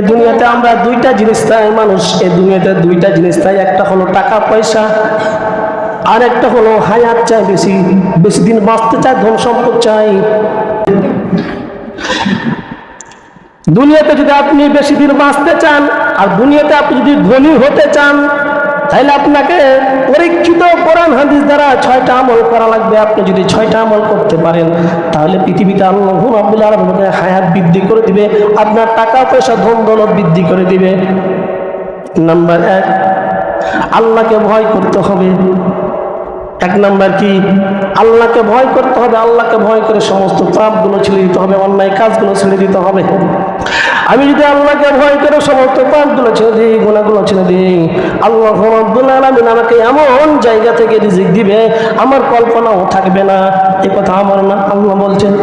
এই দুনিয়াতে আমরা দুইটা জিনিস চাই মানুষ এই দুনিয়াতে দুইটা জিনিস চাই একটা হলো টাকা, পয়সা, আর একটা হলো হায়াত চাই বেশি। বেশি দিন বাঁচতে চাই, ধন সম্পদ চাই। দুনিয়াতে যদি আপনি বেশি দিন বাঁচতে চান, আর দুনিয়াতে আপনি যদি ধনী হতে চান তাহলে আপনাকে পরীক্ষিত কোরআন হাদিস দ্বারা ছয়টা আমল করা লাগবে। আপনি যদি ছয়টা আমল করতে পারেন, তাহলে পৃথিবীতে আল্লাহ আব্দুল আলমকে হায়াত বৃদ্ধি করে দিবে, আপনার টাকা পয়সা ধন দৌলত বৃদ্ধি করে দিবে। নাম্বার এক, আল্লাহকে ভয় করতে হবে। এক নাম্বার কি, আল্লাহকে ভয় করতে হবে, আল্লাহকে ভয় করে সমস্ত পাপগুলো ছেড়ে দিতে হবে, অন্যায় কাজগুলো ছেড়ে দিতে হবে। আমি যদি আল্লাহকে ভয় করে সমস্ত পাপগুলো ছেড়ে দিই গুণাগুলো ছেড়ে দিই আল্লাহ রব্বুল আলামিন আমাকে এমন জায়গা থেকে রিজিক দিবে আমার কল্পনাও থাকবে না এ কথা আমার না আল্লাহ বলছেন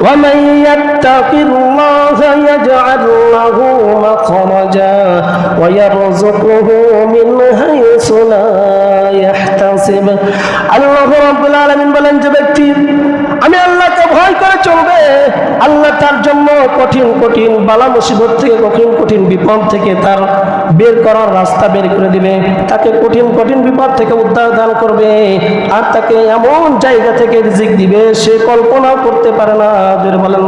ومن يتق الله يجعل له مخرجا ويرزقه من حيث لا يحتسب আল্লাহ রাব্বুল আলামিন বলেন যে ব্যক্তি চলবে। আল্লাহ তার জন্য কঠিন কঠিন, বালা মুসিবত থেকে কঠিন কঠিন বিপদ থেকে তার বের করার রাস্তা বের করে দিবে। তাকে কঠিন কঠিন বিপদ থেকে উদ্ধার দান করবে। আর তাকে এমন জায়গা থেকে রিজিক দিবে, সে কল্পনাও করতে পারে না। বলেন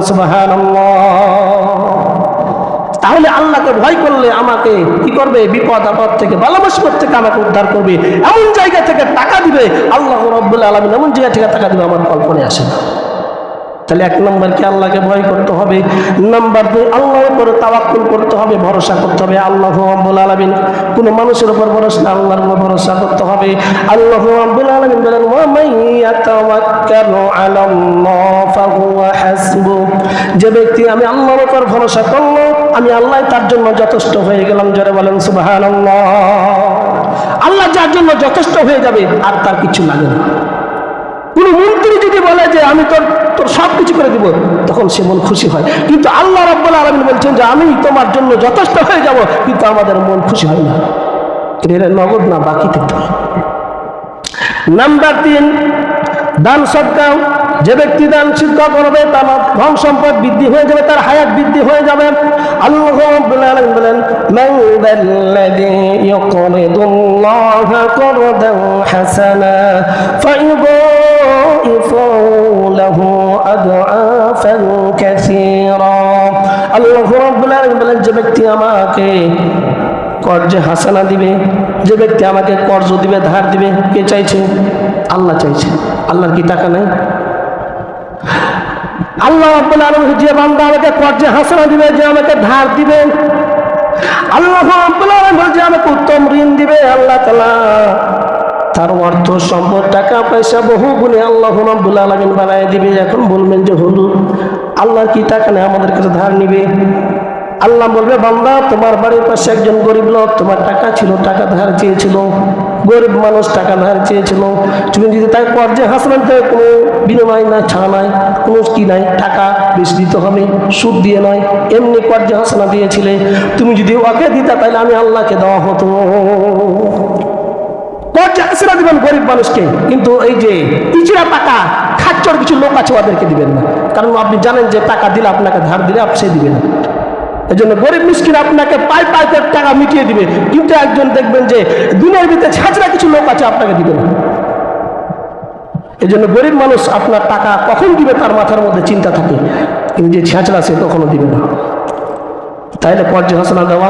তাহলে আল্লাহকে ভয় করলে আমাকে কি করবে? বিপদ, আপদ থেকে ভালো মুসিবত থেকে আমাকে উদ্ধার করবে। এমন জায়গা থেকে টাকা দিবে, আল্লাহ রব্বুল আলমিন এমন জায়গা থেকে টাকা দিবে, আমার কল্পনায় আসে না। তাহলে এক নম্বর কি আল্লাহকে ভয় করতে হবে? নাম্বার দুই, আল্লাহর উপরে তাওয়াক্কুল করতে হবে, ভরসা করতে হবে। আল্লাহ রব্বুল আলামিন, কোনো মানুষের উপর ভরসা না, আল্লাহর উপর ভরসা করতে হবে। আল্লাহ রব্বুল আলামিন বলেন যে ব্যক্তি, আমি আল্লাহর উপর ভরসা করল, আমি আল্লাহ তার জন্য যথেষ্ট হয়ে গেলাম। জোরে বলেন, সুবহানাল্লাহ। আল্লাহ যার জন্য যথেষ্ট হয়ে যাবে, আর তার কিছু লাগে না। কোন মন্ত্রী যদি বলে যে আমি তোর তোর সব কিছু করে দিব, তখন সে মন খুশি হয়। কিন্তু আল্লাহ রাব্বুল আলামিন বলছেন যে আমি তোমার জন্য যথেষ্ট হয়ে যাব, কিন্তু আমাদের মন খুশি হয় না। এটা নগদ না বাকি থাকতে নাম্বার তিন, দান সদকা যে ব্যক্তি দান সদকা করবে, তার ধন সম্পদ বৃদ্ধি হয়ে যাবে, তার হায়াত বৃদ্ধি হয়ে যাবে। আল্লাহ বলেন, মান ফায়ুদাইফু লাহু আদআফান কাসীরা। আল্লাহ রাব্বুল আলামিন বলেন, যে ব্যক্তি কর্জে হাসানা দিবে, যে ব্যক্তি আমাকে কর্জ দিবে, ধার দিবে, কে চাইছে? আল্লাহ চাইছে। আল্লাহর কি টাকা নেই? আল্লাহ রাব্বুল আলামিন যে বান্দা আমাকে কর্জে হাসানা দিবে, যে আমাকে ধার দিবে, আল্লাহ রাব্বুল আলামিন যে আমাকে উত্তম ঋণ দিবে, আল্লাহ তাআলা তার অর্থ সম্পদ, টাকা, পয়সা বহু গুণে আল্লাহ আলামিন বানায় দিবে। এখন বলবেন যে, হুজুর আল্লাহর কি টাকা নেই আমাদের কাছে ধার নিবে? আল্লাহ বলবে, বান্দা, তোমার বাড়ির পাশে একজন গরিব লোক, তোমার টাকা ছিল, টাকা ধার চেয়েছিল। গরিব মানুষ টাকা ধার চেয়েছিল। তুমি যদি তাই কর্জে হাসলেন তো কোনো বিনিময় না ছা নাই, কোনো কি নাই, টাকা বেশি দিতে হবে, সুদ দিয়ে নয়, এমনি কর্জে হাসনা দিয়েছিলে। তুমি যদি ওকে দিতা, তাহলে আমি আল্লাহকে দেওয়া হতো। কর্জে হাসনা দিবেন গরিব মানুষকে, কিন্তু এই যে ইচড়া টাকা, খাচ্চর কিছু লোক আছে ওদেরকে দিবেন না। কারণ আপনি জানেন যে টাকা দিলে আপনাকে ধার দিলে আপনি সে দিবেন এই জন্য গরিব মিসকিন আপনাকে পাই পাই টাকা মিটিয়ে দিবে। কিন্তু একজন দেখবেন যে দুনিয়ার ভিতরে ছাঁচড়া কিছু লোক আছে, আপনাকে দিবে না। এই জন্য গরিব মানুষ আপনার টাকা কখন দিবে তার মাথার মধ্যে চিন্তা থাকে। কিন্তু যে ছাঁচড়া সে কখনো দিবে না। তাইলে কর্জ হাসনা দেওয়া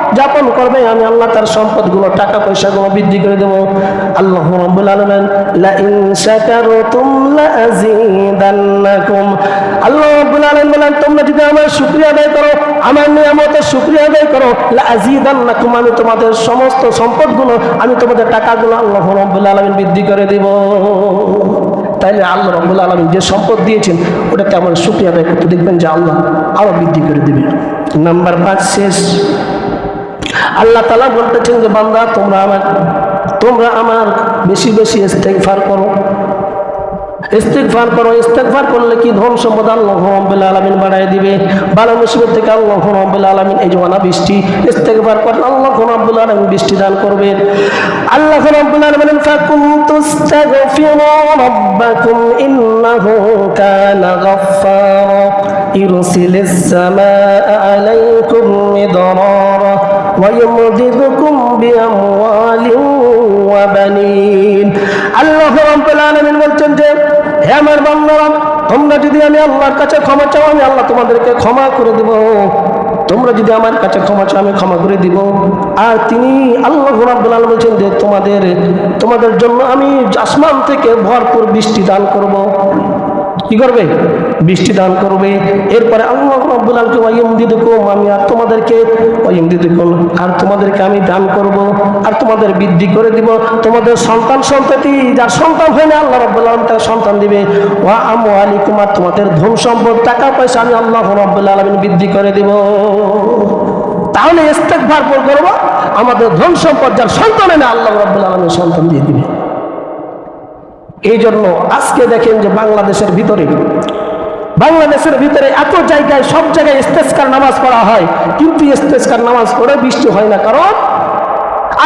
যাপন করবে, আমি আল্লাহ তার সম্পদগুলো, টাকা পয়সা পয়সাগুলো বৃদ্ধি করে দেবো। আল্লাহ রাব্বুল আলামিন আল্লাহ রাব্বুল বলেন, তোমরা যদি আমার শুকরিয়া আদায় করো, আমার নিয়ামতের শুকরিয়া আদায় করো লা আযীদান্নাকুম আমি তোমাদের সমস্ত সম্পদগুলো, আমি তোমাদের টাকাগুলো আল্লাহ রাব্বুল আলামিন বৃদ্ধি করে দেব। তাইলে আল্লাহ রাব্বুল আলামিন যে সম্পদ দিয়েছেন, ওটাকে আমার শুকরিয়া আদায় করতে দেখবেন যে আল্লাহ আরও বৃদ্ধি করে দেবে। নাম্বার পাঁচ, শেষ। আল্লাহ তালা বলতেছেন যে, বান্দা, তোমরা আমার তোমরা আমার বেশি বেশি ইস্তেগফার করো। ইস্তেকফার করো। ইস্তেকফার করলে কি ধন সম্পদ আল্লাহ রব্বুল আলামিন বাড়ায় দিবে? ভালো মুসিবত থেকে আল্লাহ রব্বুল আলামিন এই জমানা বৃষ্টি ইস্তেকফার করলে আল্লাহ রব্বুল বৃষ্টি দান করবে। আল্লাহ রব্বুল আলামিন ফাকুম তুস্তাগফিরু ইন্নাহু কানা ইরসিলিস আলাইকুম মিদরারা। ويمددكم بأموال وبنين আল্লাহ রাব্বুল আলামিন বলছেন যে হে আমার বান্দারা তোমরা যদি আমি আল্লাহর কাছে ক্ষমা চাও আমি আল্লাহ তোমাদেরকে ক্ষমা করে দেব তোমরা যদি আমার কাছে ক্ষমা চাও আমি ক্ষমা করে দিব আর তিনি আল্লাহ রাব্বুল আলামিন বলছেন যে তোমাদের তোমাদের জন্য আমি আসমান থেকে ভরপুর বৃষ্টি দান করব কি করবে? বৃষ্টি দান করবে। এরপরে আল্লাহ রাব্বুল আলামিন ওয়াইম দিদুকুম আমি আর তোমাদেরকে ওয়াইম দিদুকুম আর তোমাদেরকে আমি দান করব, আর তোমাদের বৃদ্ধি করে দিব। তোমাদের সন্তান সন্ততি যার সন্তান হয় না, আল্লাহ রাব্বুল আলামিন তার সন্তান দিবে। ওয়া আমওয়ালিকুম, আর তোমাদের ধন সম্পদ, টাকা পয়সা আমি আল্লাহ রাব্বুল আলামিন বৃদ্ধি করে দিব। তাহলে ইস্তেগফার পর করব, আমাদের ধন সম্পদ, যার সন্তান হয় না, আল্লাহ রাব্বুল আলামিন সন্তান দিয়ে দিবে। এই জন্য আজকে দেখেন যে বাংলাদেশের ভিতরে বাংলাদেশের ভিতরে এত জায়গায় সব জায়গায় ইস্তেস্কার নামাজ পড়া হয়, কিন্তু ইস্তেস্কার নামাজ পড়ে বৃষ্টি হয় না। কারণ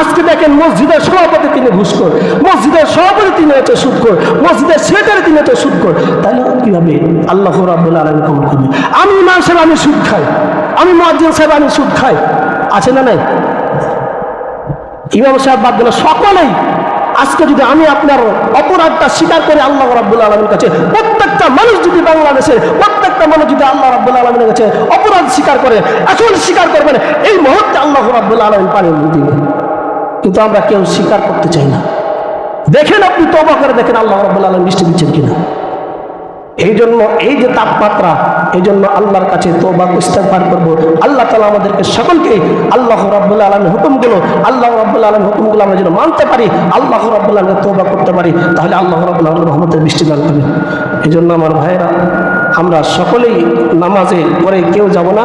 আজকে দেখেন মসজিদের সভাপতি তিনি ঘুষখোর মসজিদের সভাপতি তিনি হচ্ছে সুদখোর মসজিদের সেক্রেটারি তিনি হচ্ছে সুদখোর তাহলে কীভাবে? আল্লাহ রাব্বুল আলামিন কবুল করবে আমি ইমাম সাহেব, আমি সুদ খাই। আমি মুয়াজ্জিন সাহেব, আমি সুদ খাই। আছে না নাই? ইমাম সাহেব বাদ দিল, সকলেই আজকে যদি আমি আপনার অপরাধটা স্বীকার করে আল্লাহ রাব্বুল আলমীর কাছে, প্রত্যেকটা মানুষ যদি বাংলাদেশে, প্রত্যেকটা মানুষ যদি আল্লাহ রাব্বুল আলমীর কাছে অপরাধ স্বীকার করে, এখন স্বীকার করবেন, এই মুহূর্তে আল্লাহ রাব্বুল আলমী পানি দিবে কিন্তু আমরা কেউ স্বীকার করতে চাই না। দেখেন আপনি তবা করে দেখেন আল্লাহ রাব্বুল আলম বৃষ্টি দিচ্ছেন কিনা। এই জন্য এই যে তাপমাত্রা এই জন্য আল্লাহর কাছে তো তোবা ইস্তেগফার করব। আল্লাহ তালা আমাদেরকে সকলকে আল্লাহ রাব্বুল আলমের হুকুমগুলো, আল্লাহ রাব্বুল আলমের হুকুমগুলো আমরা যেন মানতে পারি, আল্লাহ রাব্বুল আলমের তোবা করতে পারি, তাহলে আল্লাহ রাব্বুল আলমের রহমতের বৃষ্টি দান করবে। এই জন্য আমার ভাইয়েরা, আমরা সকলেই নামাজে পরে কেউ যাব না,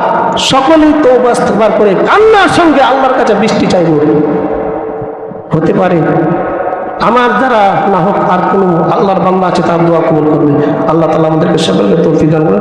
সকলেই তোবা ইস্তেগফার করে কান্নার সঙ্গে আল্লাহর কাছে বৃষ্টি চাইব। হতে পারে আমার দ্বারা না হোক আর কোনো আল্লাহর বান্দা আছে তার দোয়া কবুল করবে আল্লাহ তালা আমাদেরকে সকলকে তৌফিক দান করে